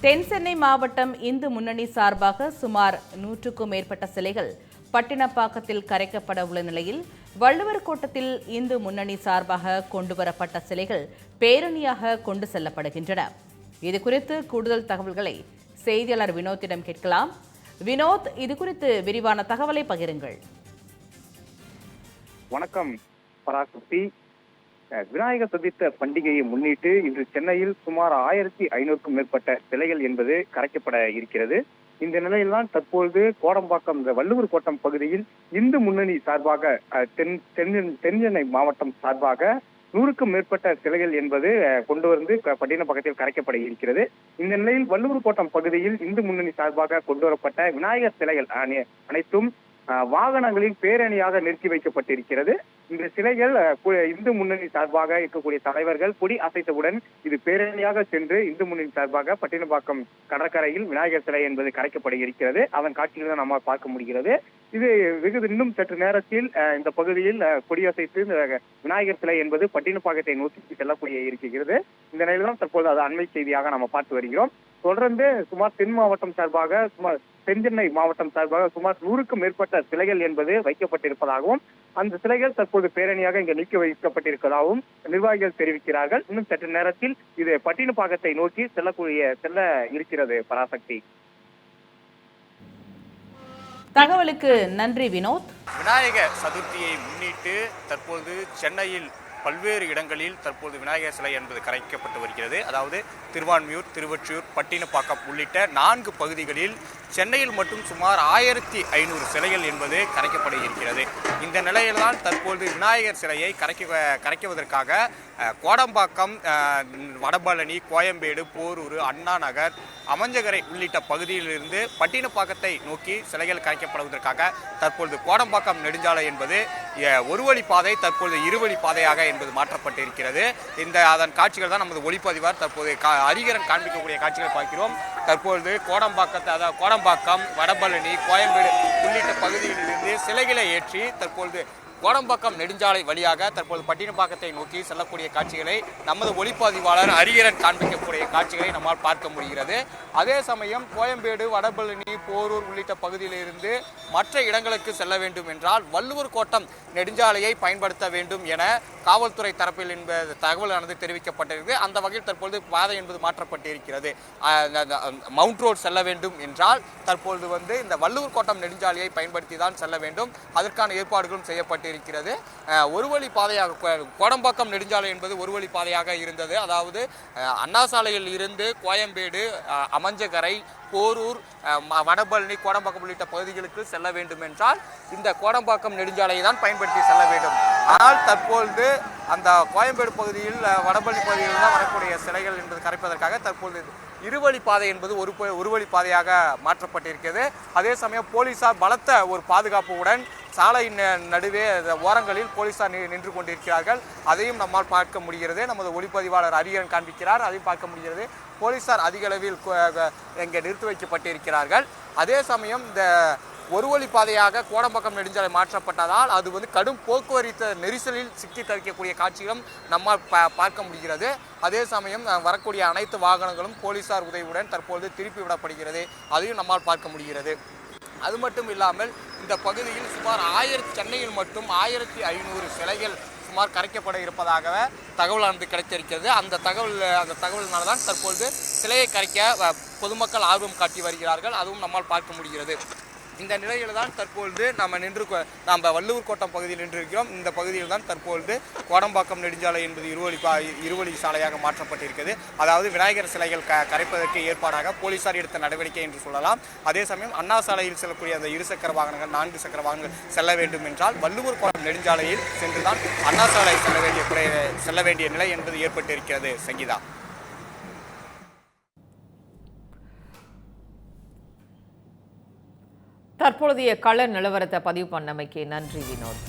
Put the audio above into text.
தென் சென்னை மாவட்டம் இந்து முன்னணி சார்பாக சுமார் நூற்றுக்கும் மேற்பட்ட சிலைகள் பட்டினப்பாக்கத்தில் கரைக்கப்பட உள்ள நிலையில் வள்ளுவர் கோட்டத்தில் இந்து முன்னணி சார்பாக கொண்டுவரப்பட்ட சிலைகள் பேரணியாக கொண்டு செல்லப்படுகின்றன. இதுகுறித்து கூடுதல் தகவல்களை செய்தியாளர் வினோத்திடம் கேட்கலாம். வினோத் இது குறித்து விரிவான தகவலை பகிருங்கள். வணக்கம். பராசக்தி விநாயகர் சதுர்த்த பண்டிகையை முன்னிட்டு இன்று சென்னையில் சுமார் ஆயிரத்தி ஐநூறுக்கும் மேற்பட்ட சிலைகள் என்பது கரைக்கப்பட இருக்கிறது. இந்த நிலையில்தான் தற்பொழுது கோடம்பாக்கம் இந்த வள்ளுவர் கோட்டம் பகுதியில் இந்து முன்னணி சார்பாக தென் தென் தென்சென்னை மாவட்டம் சார்பாக நூறுக்கும் மேற்பட்ட சிலைகள் என்பது கொண்டு வந்து க- பட்டினப்பாக்கத்தில் கரைக்கப்பட இருக்கிறது. இந்த நிலையில் வள்ளுவர் கோட்டம் பகுதியில் இந்து முன்னணி சார்பாக கொண்டு வரப்பட்ட விநாயகர் சிலைகள் அனை- அனைத்தும் வாகனங்களில் பேரணியாக நிறுத்தி வைக்கப்பட்டிருக்கிறது. இந்த சிலைகள் இந்து முன்னணி சார்பாக இருக்கக்கூடிய தலைவர்கள் கொடி அசைத்தவுடன் இது பேரணியாக சென்று இந்து முன்னணி சார்பாக பட்டினப்பாக்கம் கடற்கரையில் விநாயகர் சிலை என்பது கரைக்கப்பட இருக்கிறது அதன் காட்சிகளை தான் நம்மால் பார்க்க முடிகிறது. இது வெகு இன்னும் சற்று நேரத்தில் அஹ், இந்த பகுதியில் கொடியசைத்து இந்த விநாயகர் சிலை என்பது பட்டினப்பாக்கத்தை நோக்கி செல்லக்கூடிய இருக்கிறது இந்த நிலையில்தான் தற்போது அது அண்மை செய்தியாக நம்ம பார்த்து வருகிறோம். தொடர்ந்து சுமார் தென் மாவட்டம் சார்பாக சுமார் தென்சென்னை மாவட்டம் சார்பாக சுமார் நூறுக்கும் மேற்பட்ட சிலைகள் என்பது வைக்கப்பட்டிருப்பதாகவும் அந்த சிலைகள் தற்போது பேரணியாக இங்கு நீக்கி வைக்கப்பட்டிருப்பதாகவும் நிர்வாகிகள் தெரிவிக்கிறார்கள். இன்னும் சற்று நேரத்தில் இது பட்டினப்பாக்கத்தை நோக்கி செல்லக்கூடிய செல்ல இருக்கிறது பராசக்தி. தகவலுக்கு நன்றி வினோத். விநாயகர் சதுர்த்தியை முன்னிட்டு தற்போது சென்னையில் பல்வேறு இடங்களில் தற்போது விநாயகர் சிலை என்பது கரைக்கப்பட்டு வருகிறது. அதாவது திருவான்மியூர் திருவொற்றியூர் பட்டினப்பாக்கம் உள்ளிட்ட நான்கு பகுதிகளில் சென்னையில் மட்டும் சுமார் ஆயிரத்தி ஐநூறு சிலைகள் என்பது கரைக்கப்பட இருக்கிறது. இந்த நிலையில்தான் தற்போது விநாயகர் சிலையை கரைக்க கரைக்குவதற்காக கோடம்பாக்கம் வடபழனி கோயம்பேடு போரூர் அண்ணா நகர் அமஞ்சகரை உள்ளிட்ட பகுதியிலிருந்து பட்டினப்பாக்கத்தை நோக்கி சிலைகள் கரைக்கப்படுவதற்காக தற்பொழுது கோடம்பாக்கம் நெடுஞ்சாலை என்பது ஒரு வழி பாதை தற்பொழுது இருவழி பாதையாக என்பது மாற்றப்பட்டிருக்கிறது. இந்த அதன் காட்சிகள் தான் நமது ஒளிப்பதிவார் தற்போது கா- அரிகரன் காண்பிக்கக்கூடிய காட்சிகளை பார்க்கிறோம். தற்பொழுது கோடம்பாக்கத்தை அதாவது கோடம்பாக்கம் வடபழனி கோயம்பேடு உள்ளிட்ட பகுதிகளிலிருந்து சிலைகளை ஏற்றி தற்பொழுது கோடம்பாக்கம் நெடுஞ்சாலை வழியாக தற்போது பட்டினப்பாக்கத்தை நோக்கி செல்லக்கூடிய காட்சிகளை நமது ஒளிப்பதிவாளர் அரியரன் காண்பிக்கக்கூடிய காட்சிகளை நம்மால் பார்க்க முடிகிறது. அதே சமயம் கோயம்பேடு வடபழனி போரூர் உள்ளிட்ட பகுதியிலிருந்து மற்ற இடங்களுக்கு செல்ல வேண்டும் என்றால் வள்ளுவர் கோட்டம் நெடுஞ்சாலையை பயன்படுத்த வேண்டும் என காவல்துறை தரப்பில் என்பது தகவலானது தெரிவிக்கப்பட்டிருக்கு அந்த வகையில் தற்பொழுது பாதை என்பது மாற்றப்பட்டிருக்கிறது. மவுண்ட் ரோடு செல்ல வேண்டும் என்றால் தற்பொழுது வந்து இந்த வள்ளுவர் கோட்டம் நெடுஞ்சாலை நெடுஞ்சாலையை பயன்படுத்தி தான் செல்ல வேண்டும். அதற்கான ஏற்பாடுகளும் செய்யப்பட்டிருக்கிறது. ஒரு வழி பாதையாக கோடம்பாக்கம் நெடுஞ்சாலை என்பது ஒரு வழி பாதையாக இருந்தது. அதாவது அண்ணா சாலையில் இருந்து கோயம்பேடு அமஞ்சகரை போரூர் வடபழனி கோடம்பாக்கம் உள்ளிட்ட பகுதிகளுக்கு செல்ல வேண்டும் என்றால் இந்த கோடம்பாக்கம் நெடுஞ்சாலையை தான் பயன்படுத்தி செல்ல வேண்டும். ஆனால் தற்பொழுது அந்த கோயம்பேடு பகுதியில் வடபழனி பகுதியில் தான் வரக்கூடிய சிலைகள் என்பது கரைப்பதற்காக தற்பொழுது இருவழி பாதை என்பது ஒரு ஒருவழி பாதையாக மாற்றப்பட்டிருக்கிறது. அதே சமயம் போலீசார் பலத்த ஒரு பாதுகாப்புடன் சாலை நடுவே ஓரங்களில் போலீசார் நின்று கொண்டிருக்கிறார்கள். அதையும் நம்மால் பார்க்க முடிகிறது. நமது ஒளிப்பதிவாளர் அரியன் காண்பிக்கிறார். அதையும் பார்க்க முடிகிறது. போலீசார் அதிக அளவில் இங்கே நிறுத்தி வைக்கப்பட்டிருக்கிறார்கள். அதே சமயம் இந்த ஒரு வழி பாதையாக கோடம்பாக்கம் நெடுஞ்சாலை மாற்றப்பட்டதால் அது வந்து கடும் போக்குவரத்து நெரிசலில் சிக்கி தவிக்கக்கூடிய காட்சிகளும் நம்மால் பா- பார்க்க முடிகிறது. அதே சமயம் வரக்கூடிய அனைத்து வாகனங்களும் போலீசார் உதவியுடன் தற்பொழுது திருப்பி விடப்படுகிறது. அதையும் நம்மால் பார்க்க முடிகிறது. அது மட்டும் இல்லாமல் இந்த பகுதியில் சுமார் ஆயிரத்தி சென்னையில் மட்டும் ஆயிரத்தி ஐநூறு சிலைகள் சுமார் கரைக்கப்பட இருப்பதாக தகவலானது கிடைத்திருக்கிறது. அந்த தகவல் அந்த தகவலினால தான் தற்பொழுது சிலையை கரைக்க பொதுமக்கள் ஆர்வம் காட்டி வருகிறார்கள். அதுவும் நம்மால் பார்க்க முடிகிறது. இந்த நிலையில் தான் தற்பொழுது நம்ம நின்று நம்ம வள்ளுவர் கோட்டம் பகுதியில் நின்று இருக்கிறோம். இந்த பகுதியில் தான் தற்பொழுது கோடம்பாக்கம் நெடுஞ்சாலை என்பது இருவழி பா இருவழி சாலையாக மாற்றப்பட்டிருக்கிறது. அதாவது விநாயகர் சிலைகள் க கரைப்பதற்கு ஏற்பாடாக போலீசார் எடுத்த நடவடிக்கை என்று சொல்லலாம். அதே சமயம் அண்ணா சாலையில் செல்லக்கூடிய அந்த இருசக்கர வாகனங்கள் நான்கு சக்கர வாகனங்கள் செல்ல வேண்டும் என்றால் வள்ளுவர் கோட்டம் நெடுஞ்சாலையில் சென்றுதான் அண்ணா சாலை செல்ல வேண்டிய குறை செல்ல வேண்டிய நிலை என்பது ஏற்பட்டிருக்கிறது சங்கீதா. தற்பொழுதைய கள நிலவரத்தை பதிவு பண்ணமைக்கு நன்றி வினோத்.